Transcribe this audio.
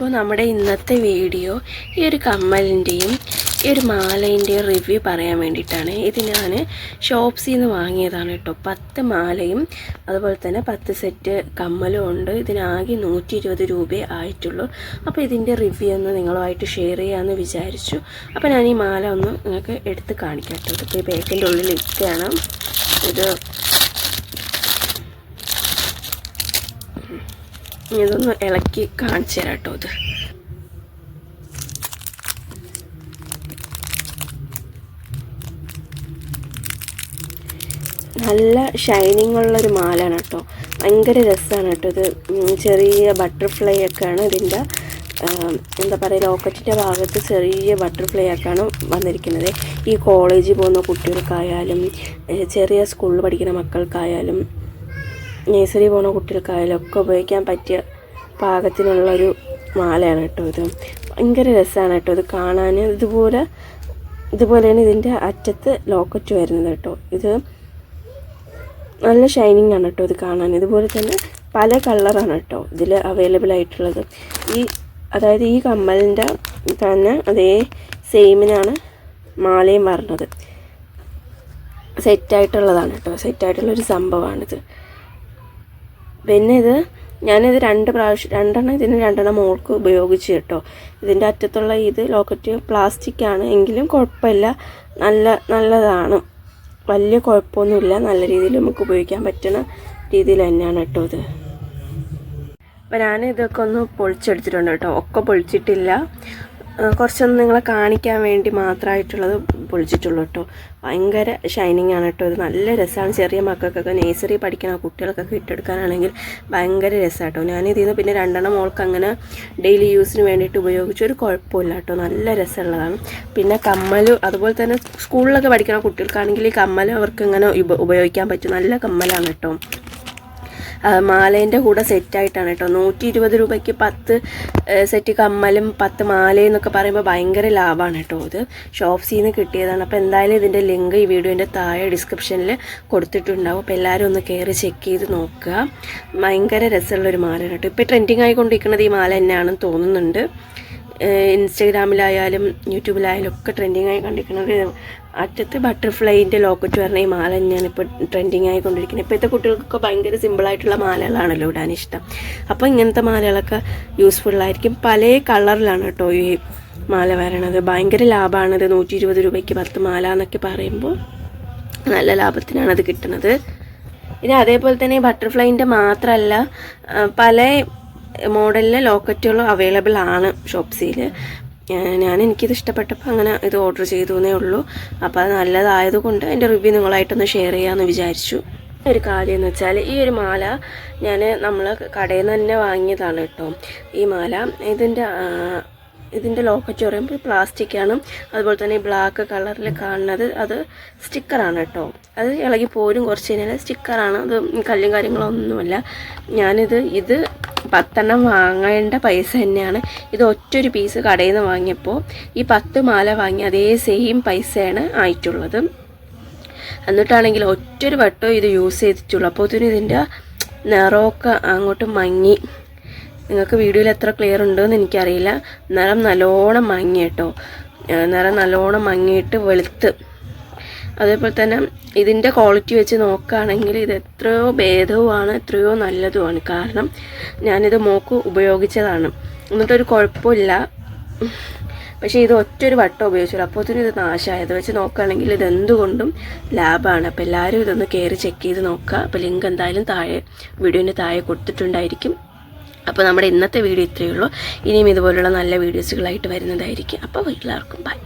അപ്പോൾ നമ്മുടെ ഇന്നത്തെ വീഡിയോ ഈ ഒരു കമ്മലിന്റെയും ഈ ഒരു മാലേന്റെയും റിവ്യൂ പറയാൻ വേണ്ടിയിട്ടാണ്. ഇത് ഞാൻ ഷോപ്സിൽ നിന്ന് വാങ്ങിയതാണ് കേട്ടോ. പത്ത് മാലയും അതുപോലെ തന്നെ പത്ത് സെറ്റ് കമ്മലും ഉണ്ട്. ഇതിനാകെ നൂറ്റി ഇരുപത് രൂപയേ ആയിട്ടുള്ളൂ. അപ്പോൾ ഇതിന്റെ റിവ്യൂ ഒന്ന് നിങ്ങളുമായിട്ട് ഷെയർ ചെയ്യാമെന്ന് വിചാരിച്ചു. അപ്പോൾ ഞാൻ ഈ മാല ഒന്ന് നിങ്ങൾക്ക് എടുത്ത് കാണിക്കാം കേട്ടോ. ഇതിപ്പോൾ ഈ ബാഗിന്റെ ഉള്ളിൽ ഇട്ടാണ് ഇത് ഇതൊന്ന് ഇളക്കി കാണിച്ചു തരാം കേട്ടോ ഇത്. നല്ല ഷൈനിങ് ഉള്ളൊരു മാലാണ് കേട്ടോ. ഭയങ്കര രസമാണ് കേട്ടോ ഇത്. ചെറിയ ബട്ടർഫ്ലൈ ഒക്കെയാണ് ഇതിന്റെ എന്താ പറയുക ലോക്കറ്റിന്റെ ഭാഗത്ത് ചെറിയ ബട്ടർഫ്ലൈ ഒക്കെയാണ് വന്നിരിക്കുന്നത്. ഈ കോളേജിൽ പോകുന്ന കുട്ടികൾക്കായാലും ചെറിയ സ്കൂളിൽ പഠിക്കുന്ന മക്കൾക്കായാലും നഴ്സറി പോണ കുട്ടികൾക്കായാലൊക്കെ ഉപയോഗിക്കാൻ പറ്റിയ പാകത്തിനുള്ളൊരു മാലയാണ് കേട്ടോ ഇത്. ഭയങ്കര രസമാണ് കേട്ടോ ഇത് കാണാൻ. ഇതുപോലെ ഇതുപോലെയാണ് ഇതിന്റെ അറ്റത്ത് ലോക്കറ്റ് വരുന്നത് കേട്ടോ. ഇത് നല്ല ഷൈനിങ് ആണ് കേട്ടോ ഇത് കാണാൻ. ഇതുപോലെ തന്നെ പല കളറാണ് കേട്ടോ ഇതിൽ അവൈലബിൾ ആയിട്ടുള്ളത്. ഈ അതായത് ഈ കമ്മലിന്റെ തന്നെ അതേ സെയിമിനാണ് മാലയും പറഞ്ഞത് സെറ്റായിട്ടുള്ളതാണ് കേട്ടോ. സെറ്റായിട്ടുള്ളൊരു സംഭവമാണിത് പിന്നെ ഇത് ഞാനിത് രണ്ട് പ്രാവശ്യം രണ്ടെണ്ണം ഇതിന് രണ്ടെണ്ണം മോൾക്ക് ഉപയോഗിച്ച് കേട്ടോ. ഇതിന്റെ അറ്റത്തുള്ള ഇത് ലോക്കറ്റ് പ്ലാസ്റ്റിക് ആണ്. എങ്കിലും കുഴപ്പമില്ല. നല്ല നല്ലതാണ്. വലിയ കുഴപ്പമൊന്നുമില്ല. നല്ല രീതിയിൽ നമുക്ക് ഉപയോഗിക്കാൻ പറ്റുന്ന രീതിയിൽ തന്നെയാണ് കേട്ടോ ഇത്. അപ്പോൾ ഞാൻ ഇതൊക്കെ ഒന്ന് പൊളിച്ചെടുത്തിട്ടുണ്ട് കേട്ടോ. ഒക്കെ പൊളിച്ചിട്ടില്ല. കുറച്ചൊന്ന് നിങ്ങളെ കാണിക്കാൻ വേണ്ടി മാത്രമായിട്ടുള്ളത് പൊളിച്ചിട്ടുള്ളൂ കേട്ടോ. ഭയങ്കര ഷൈനിങ് ആണ് കേട്ടോ. ഇത് നല്ല രസമാണ്. ചെറിയ മക്കൾക്കൊക്കെ നേഴ്സറി പഠിക്കുന്ന കുട്ടികൾക്കൊക്കെ ഇട്ടെടുക്കാനാണെങ്കിൽ ഭയങ്കര രസമാണ് കേട്ടോ. ഞാനിതിൽ നിന്ന് പിന്നെ രണ്ടെണ്ണം മോൾക്ക് അങ്ങനെ ഡെയിലി യൂസിന് വേണ്ടിയിട്ട് ഉപയോഗിച്ചു. ഒരു കുഴപ്പമില്ല കേട്ടോ. നല്ല രസമുള്ളതാണ്. പിന്നെ കമ്മൽ അതുപോലെ തന്നെ സ്കൂളിലൊക്കെ പഠിക്കുന്ന കുട്ടികൾക്കാണെങ്കിൽ ഈ കമ്മൽ അവർക്ക് ഇങ്ങനെ ഉപയോഗിക്കാൻ പറ്റും. നല്ല കമ്മലാണ് കേട്ടോ. മാലേന്റെ കൂടെ സെറ്റായിട്ടാണ് കേട്ടോ നൂറ്റി ഇരുപത് രൂപയ്ക്ക് പത്ത് സെറ്റ് കമ്മലും പത്ത് മാലയും എന്നൊക്കെ പറയുമ്പോൾ ഭയങ്കര ലാഭമാണ് കേട്ടോ ഇത്. ഷോപ്സിൽ നിന്ന് കിട്ടിയതാണ്. അപ്പോൾ എന്തായാലും ഇതിന്റെ ലിങ്ക് ഈ വീഡിയോന്റെ താഴെ ഡിസ്ക്രിപ്ഷനിൽ കൊടുത്തിട്ടുണ്ടാവും. അപ്പോൾ എല്ലാവരും ഒന്ന് കയറി ചെക്ക് ചെയ്ത് നോക്കുക. ഭയങ്കര രസമുള്ളൊരു മാലയാണ് കേട്ടോ ഇപ്പോൾ ട്രെൻഡിങ് ആയിക്കൊണ്ടിരിക്കുന്നത് ഈ മാല തന്നെയാണെന്ന് തോന്നുന്നുണ്ട്. ഇൻസ്റ്റഗ്രാമിലായാലും യൂട്യൂബിലായാലും ഒക്കെ ട്രെൻഡിങ്ങായി കണ്ടിരിക്കുന്നത്. അറ്റത്ത് ബട്ടർഫ്ലൈന്റെ ലോക്കറ്റ് പറഞ്ഞ ഈ മാല ഇപ്പോൾ ട്രെൻഡിങ് ആയിക്കൊണ്ടിരിക്കുന്നത് ഇപ്പോഴത്തെ കുട്ടികൾക്കൊക്കെ ഭയങ്കര സിമ്പിളായിട്ടുള്ള മാലകളാണല്ലോ ഇടാൻ ഇഷ്ടം. അപ്പോൾ ഇങ്ങനത്തെ മാലകളൊക്കെ യൂസ്ഫുൾ ആയിരിക്കും. പല കളറിലാണ് കേട്ടോ ഈ മാല വരണത്. ഭയങ്കര ലാഭമാണത് നൂറ്റി ഇരുപത് രൂപയ്ക്ക് പത്ത് മാല എന്നൊക്കെ പറയുമ്പോൾ നല്ല ലാഭത്തിനാണ് അത് കിട്ടുന്നത്. ഇനി അതേപോലെ തന്നെ ബട്ടർഫ്ലൈന്റെ മാത്രമല്ല പല മോഡലിലെ ലോക്കറ്റുകളും അവൈലബിൾ ആണ് ഷോപ്സിയിൽ ഞാൻ എനിക്കിത് ഇഷ്ടപ്പെട്ടപ്പോൾ അങ്ങനെ ഇത് ഓർഡർ ചെയ്തു എന്നേ ഉള്ളൂ. അപ്പോൾ അത് നല്ലതായതുകൊണ്ട് എന്റെ റിവ്യൂ നിങ്ങളായിട്ടൊന്ന് ഷെയർ ചെയ്യാമെന്ന് വിചാരിച്ചു. ഒരു കാര്യം എന്ന് വെച്ചാൽ ഈ ഒരു മാല ഞാൻ നമ്മൾ കടയിൽ നിന്ന് തന്നെ വാങ്ങിയതാണ് കേട്ടോ. ഈ മാല ഇതിന്റെ ഇതിന്റെ ലോക്കറ്റ് പറയുമ്പോൾ പ്ലാസ്റ്റിക് ആണ്. അതുപോലെ തന്നെ ഈ ബ്ലാക്ക് കളറിൽ കാണുന്നത് അത് സ്റ്റിക്കറാണ് കേട്ടോ. അത് ഇളകി പോരും കുറച്ച് കഴിഞ്ഞാൽ സ്റ്റിക്കറാണ് അത് കല്ലും കാര്യങ്ങളൊന്നുമല്ല. ഞാനിത് ഇത് പത്തെണ്ണം വാങ്ങേണ്ട പൈസ തന്നെയാണ്. ഇത് ഒറ്റൊരു പീസ് കടയിൽ നിന്ന് വാങ്ങിയപ്പോൾ ഈ പത്ത് മാല വാങ്ങി അതേ സെയിം പൈസയാണ് ആയിട്ടുള്ളത്. എന്നിട്ടാണെങ്കിൽ ഒറ്റൊരു വട്ടം ഇത് യൂസ് ചെയ്തിട്ടുള്ളൂ. അപ്പോൾ തന്നെ ഇതിന്റെ നിറമൊക്കെ അങ്ങോട്ട് മങ്ങി. നിങ്ങൾക്ക് വീഡിയോയിൽ എത്ര ക്ലിയർ ഉണ്ടെന്ന് എനിക്കറിയില്ല. നിറം നല്ലോണം മങ്ങി കേട്ടോ. നിറം നല്ലോണം മങ്ങിയിട്ട് വെളുത്ത്. അതേപോലെ തന്നെ ഇതിന്റെ ക്വാളിറ്റി വെച്ച് നോക്കുകയാണെങ്കിൽ ഇത് എത്രയോ ഭേദവുമാണ് എത്രയോ നല്ലതുമാണ്. കാരണം ഞാനിത് മോക്ക് ഉപയോഗിച്ചതാണ്. എന്നിട്ടൊരു കുഴപ്പമില്ല. പക്ഷേ ഇത് ഒറ്റൊരു വട്ടം ഉപയോഗിച്ചുള്ളൂ അപ്പോഴത്തേനും ഇത് നാശമായത് വെച്ച് നോക്കുകയാണെങ്കിൽ ഇത് എന്തുകൊണ്ടും ലാബാണ് അപ്പോൾ എല്ലാവരും ഇതൊന്ന് കയറി ചെക്ക് ചെയ്ത് നോക്കുക. അപ്പോൾ ലിങ്ക് എന്തായാലും താഴെ വീഡിയോന്റെ താഴെ കൊടുത്തിട്ടുണ്ടായിരിക്കും. അപ്പോൾ നമ്മുടെ ഇന്നത്തെ വീഡിയോ ഇത്രയേ ഉള്ളൂ. ഇനിയും ഇതുപോലുള്ള നല്ല വീഡിയോസുകളായിട്ട് വരുന്നതായിരിക്കും. അപ്പോൾ എല്ലാവർക്കും ബൈ